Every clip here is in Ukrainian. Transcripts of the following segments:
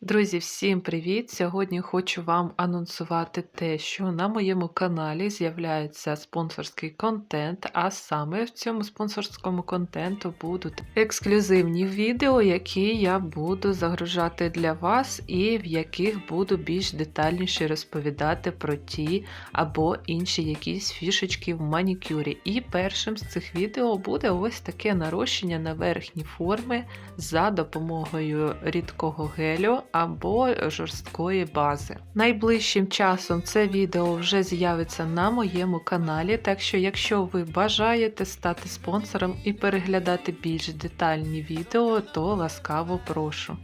Друзі, всім привіт! Сьогодні хочу вам анонсувати те, що на моєму каналі з'являється спонсорський контент, а саме в цьому спонсорському контенту будуть ексклюзивні відео, які я буду загружати для вас, і в яких буду більш детальніше розповідати про ті або інші якісь фішечки в манікюрі. І першим з цих відео буде ось таке нарощення на верхні форми за допомогою рідкого гелю або жорсткої бази. Найближчим часом це відео вже з'явиться на моєму каналі, так що, якщо ви бажаєте стати спонсором і переглядати більш детальні відео, то ласкаво прошу.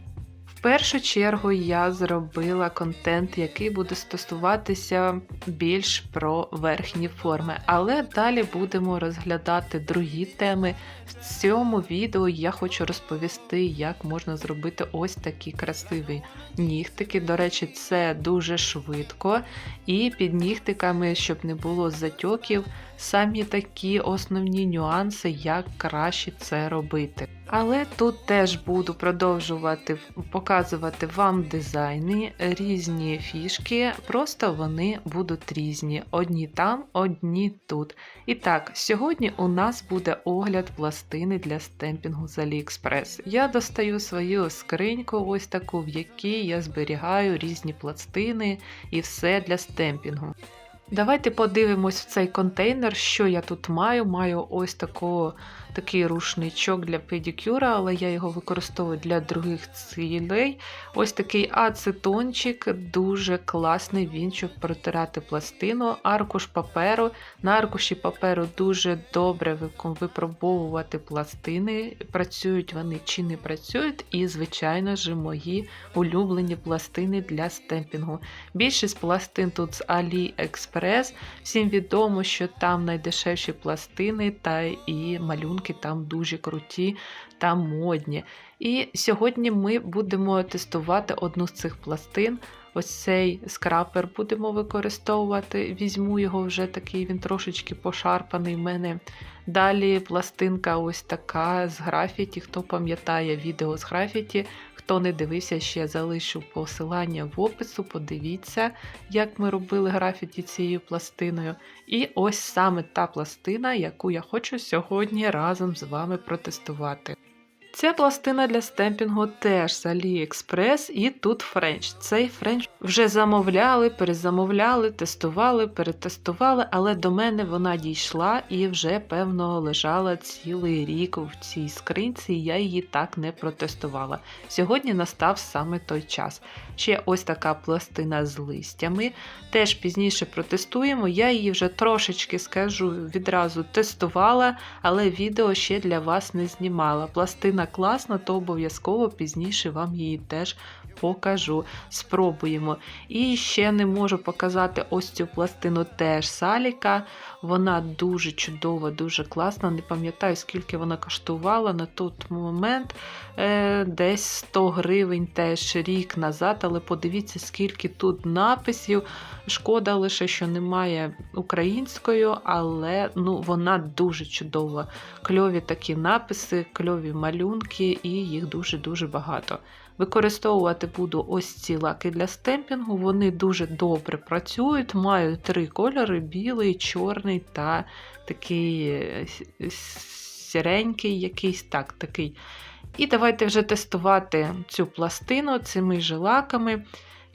В першу чергу я зробила контент, який буде стосуватися більш про верхні форми, але далі будемо розглядати другі теми. В цьому відео я хочу розповісти, як можна зробити ось такі красиві нігтики. До речі, це дуже швидко. І під нігтиками, щоб не було затьоків, самі такі основні нюанси, як краще це робити. Але тут теж буду продовжувати показувати вам дизайни, різні фішки, просто вони будуть різні. Одні там, одні тут. І так, сьогодні у нас буде огляд пластини для стемпінгу з AliExpress. Я достаю свою скриньку, ось таку, в якій я зберігаю різні пластини і все для стемпінгу. Давайте подивимось в цей контейнер, що я тут маю. Маю ось таку, такий рушничок для педикюра, але я його використовую для других цілей. Ось такий ацетончик, дуже класний він, щоб протирати пластину, аркуш паперу. На аркуші паперу дуже добре випробовувати пластини, працюють вони чи не працюють, і, звичайно ж, мої улюблені пластини для стемпінгу. Більшість пластин тут з AliExpress. Всім відомо, що там найдешевші пластини та і малюнки там дуже круті та модні. І сьогодні ми будемо тестувати одну з цих пластин. Ось цей скрапер будемо використовувати. Візьму його вже такий, він трошечки пошарпаний в мене. Далі пластинка ось така з графіті. Хто пам'ятає відео з графіті, хто не дивився, ще залишу посилання в опису. Подивіться, як ми робили графіті цією пластиною. І ось саме та пластина, яку я хочу сьогодні разом з вами протестувати. Ця пластина для стемпінгу теж з AliExpress і тут френч. Цей френч вже замовляли, перезамовляли, тестували, перетестували, але до мене вона дійшла і вже, певно, лежала цілий рік в цій скринці, і я її так не протестувала. Сьогодні настав саме той час. Ще ось така пластина з листями. Теж пізніше протестуємо. Я її вже трошечки скажу відразу тестувала, але відео ще для вас не знімала. Пластина класна, то обов'язково пізніше вам її теж покажу. Спробуємо. І ще не можу показати ось цю пластину теж саліка. Вона дуже чудова, дуже класна. Не пам'ятаю, скільки вона коштувала на той момент. Е, Десь 100 гривень теж рік назад, але подивіться, скільки тут написів. Шкода лише, що немає українською, але ну, вона дуже чудова. Кльові такі написи, кльові малюнки, і їх дуже-дуже багато. Використовувати буду ось ці лаки для стемпінгу. Вони дуже добре працюють, мають три кольори: білий, чорний та такий е, сіренький, якийсь так такий. І давайте вже тестувати цю пластину цими же лаками.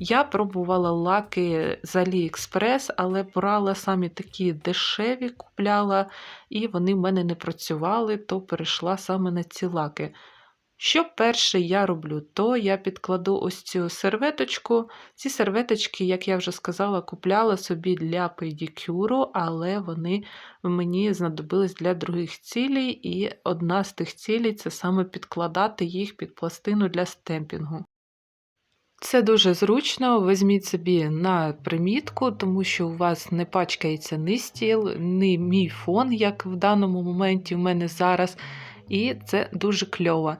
Я пробувала лаки з AliExpress, але брала самі такі дешеві, купляла, і вони в мене не працювали, то перейшла саме на ці лаки. Що перше я роблю, то я підкладу ось цю серветочку. Ці серветочки, як я вже сказала, купляла собі для педикюру, але вони мені знадобились для других цілей, і одна з тих цілей це саме підкладати їх під пластину для стемпінгу. Це дуже зручно, візьміть собі на примітку, тому що у вас не пачкається ні стіл, ні мій фон, як в даному моменті в мене зараз, і це дуже кльово.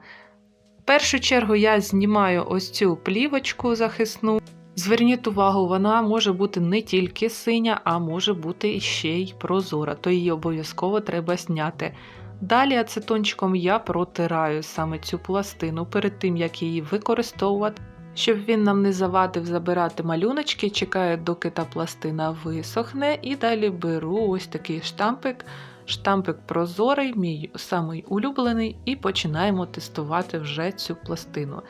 Першу чергу я знімаю ось цю плівочку захисну. Зверніть увагу, вона може бути не тільки синя, а може бути ще й прозора, то її обов'язково треба зняти. Далі ацетончиком я протираю саме цю пластину перед тим, як її використовувати. Щоб він нам не завадив забирати малюночки, чекаю, доки та пластина висохне, і далі беру ось такий штампик. Штампик прозорий, мій самий улюблений, і починаємо тестувати вже цю пластину.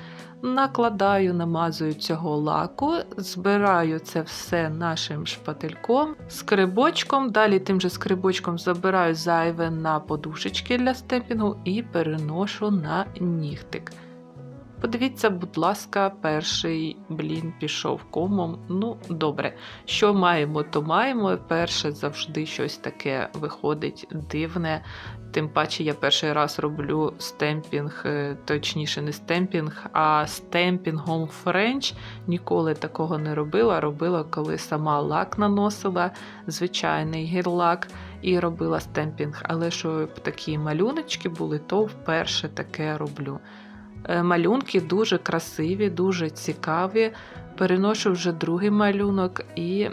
Накладаю, намазую цього лаку, збираю це все нашим шпательком, скрибочком. Далі тим же скрибочком забираю зайве на подушечки для стемпінгу і переношу на нігтик. Подивіться, будь ласка, перший блін пішов комом. Ну, добре. Що маємо, то маємо. Перше завжди щось таке виходить дивне. Тим паче я перший раз роблю стемпінг, е, точніше, не стемпінг, а стемпінгом френч. Ніколи такого не робила. Робила, коли сама лак наносила, звичайний гірлак, і робила стемпінг. Але щоб такі малюночки були, то вперше таке роблю. Е, малюнки дуже красиві, дуже цікаві. Переношу вже другий малюнок, і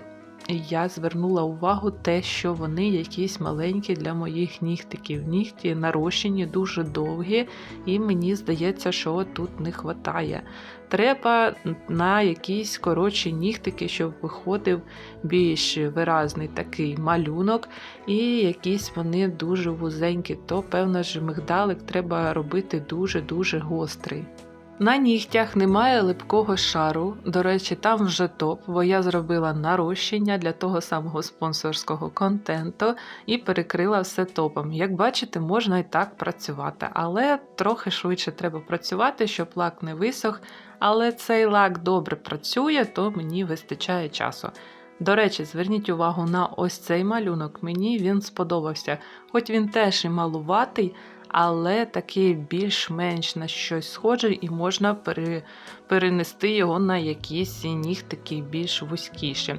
я звернула увагу те, що вони якісь маленькі для моїх нігтиків. Нігті нарощені, дуже довгі, і мені здається, що тут не вистачає. Треба на якісь коротші нігтики, щоб виходив більш виразний такий малюнок, і якісь вони дуже вузенькі, то, певно ж, мигдалик треба робити дуже-дуже гострий. На нігтях немає липкого шару. До речі, там вже топ, бо я зробила нарощення для того самого спонсорського контенту і перекрила все топом. Як бачите, можна і так працювати, але трохи швидше треба працювати, щоб лак не висох. Але цей лак добре працює, то мені вистачає часу. До речі, зверніть увагу на ось цей малюнок. Мені він сподобався, хоч він теж і малуватий але такий більш-менш на щось схожий, і можна пере, перенести його на якісь нігтики більш вузькіші.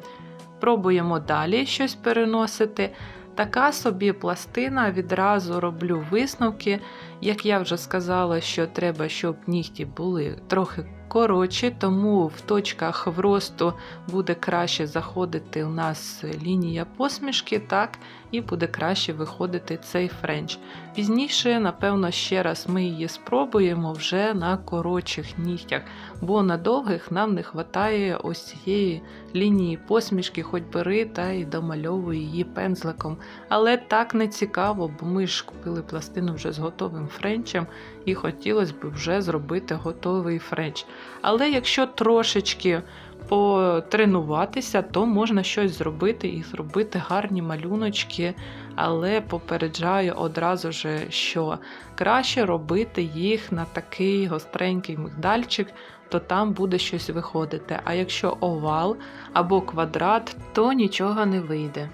Пробуємо далі щось переносити. Така собі пластина, відразу роблю висновки. Як я вже сказала, що треба, щоб нігті були трохи коротші, тому в точках вросту буде краще заходити у нас лінія посмішки, так, і буде краще виходити цей френч. Пізніше, напевно, ще раз ми її спробуємо вже на коротших нігтях, бо на довгих нам не вистачає ось цієї лінії посмішки, хоч бери та й домальовуй її пензликом. Але так не цікаво, бо ми ж купили пластину вже з готовим френчем, і хотілося б вже зробити готовий френч. Але якщо трошечки потренуватися, то можна щось зробити і зробити гарні малюночки, але попереджаю одразу ж, що краще робити їх на такий гостренький мигдальчик, то там буде щось виходити. А якщо овал або квадрат, то нічого не вийде.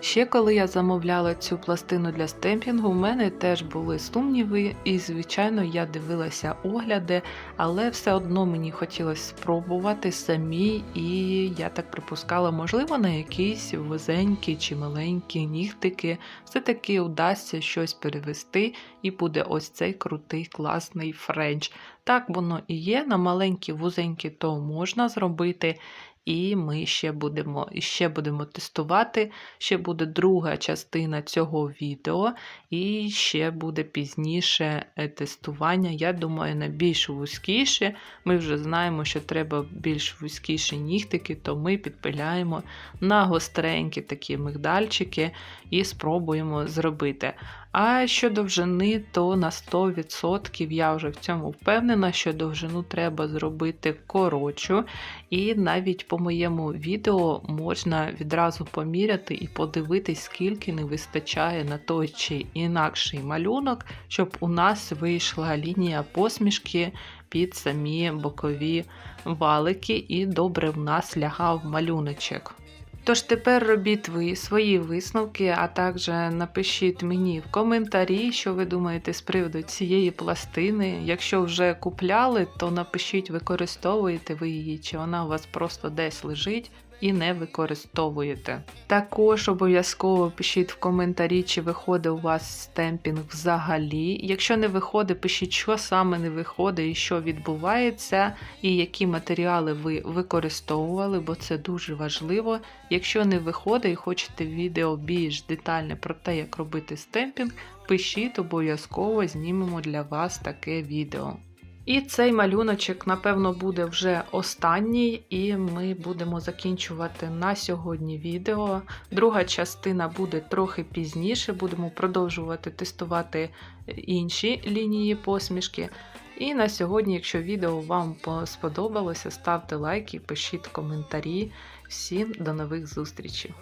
Ще коли я замовляла цю пластину для стемпінгу, у мене теж були сумніви, і, звичайно, я дивилася огляди, але все одно мені хотілося спробувати самі, і я так припускала, можливо, на якісь вузенькі чи маленькі нігтики все-таки вдасться щось перевести, і буде ось цей крутий класний френч. Так воно і є, на маленькі вузенькі то можна зробити. І ми ще будемо ще будемо тестувати. Ще буде друга частина цього відео, і ще буде пізніше е, тестування. Я думаю, на більш вузькіше. Ми вже знаємо, що треба більш вузькіші нігтики, то ми підпиляємо на гостренькі такі мигдальчики і спробуємо зробити. А що довжини, то на 100% я вже в цьому впевнена, що довжину треба зробити коротшу. І навіть по моєму відео можна відразу поміряти і подивитись, скільки не вистачає на той чи інакший малюнок, щоб у нас вийшла лінія посмішки під самі бокові валики, і добре в нас лягав малюночок. Тож тепер робіть ви свої висновки, а також напишіть мені в коментарі, що ви думаєте з приводу цієї пластини. Якщо вже купляли, то напишіть, використовуєте ви її, чи вона у вас просто десь лежить і не використовуєте. Також обов'язково пишіть в коментарі, чи виходить у вас стемпінг взагалі. Якщо не виходить, пишіть, що саме не виходить і що відбувається, і які матеріали ви використовували, бо це дуже важливо. Якщо не виходить і хочете відео більш детальне про те, як робити стемпінг, пишіть обов'язково знімемо для вас таке відео. І цей малюночок, напевно, буде вже останній, і ми будемо закінчувати на сьогодні відео. Друга частина буде трохи пізніше, будемо продовжувати тестувати інші лінії посмішки. І на сьогодні, якщо відео вам сподобалося, ставте лайки, пишіть коментарі. Всім до нових зустрічей!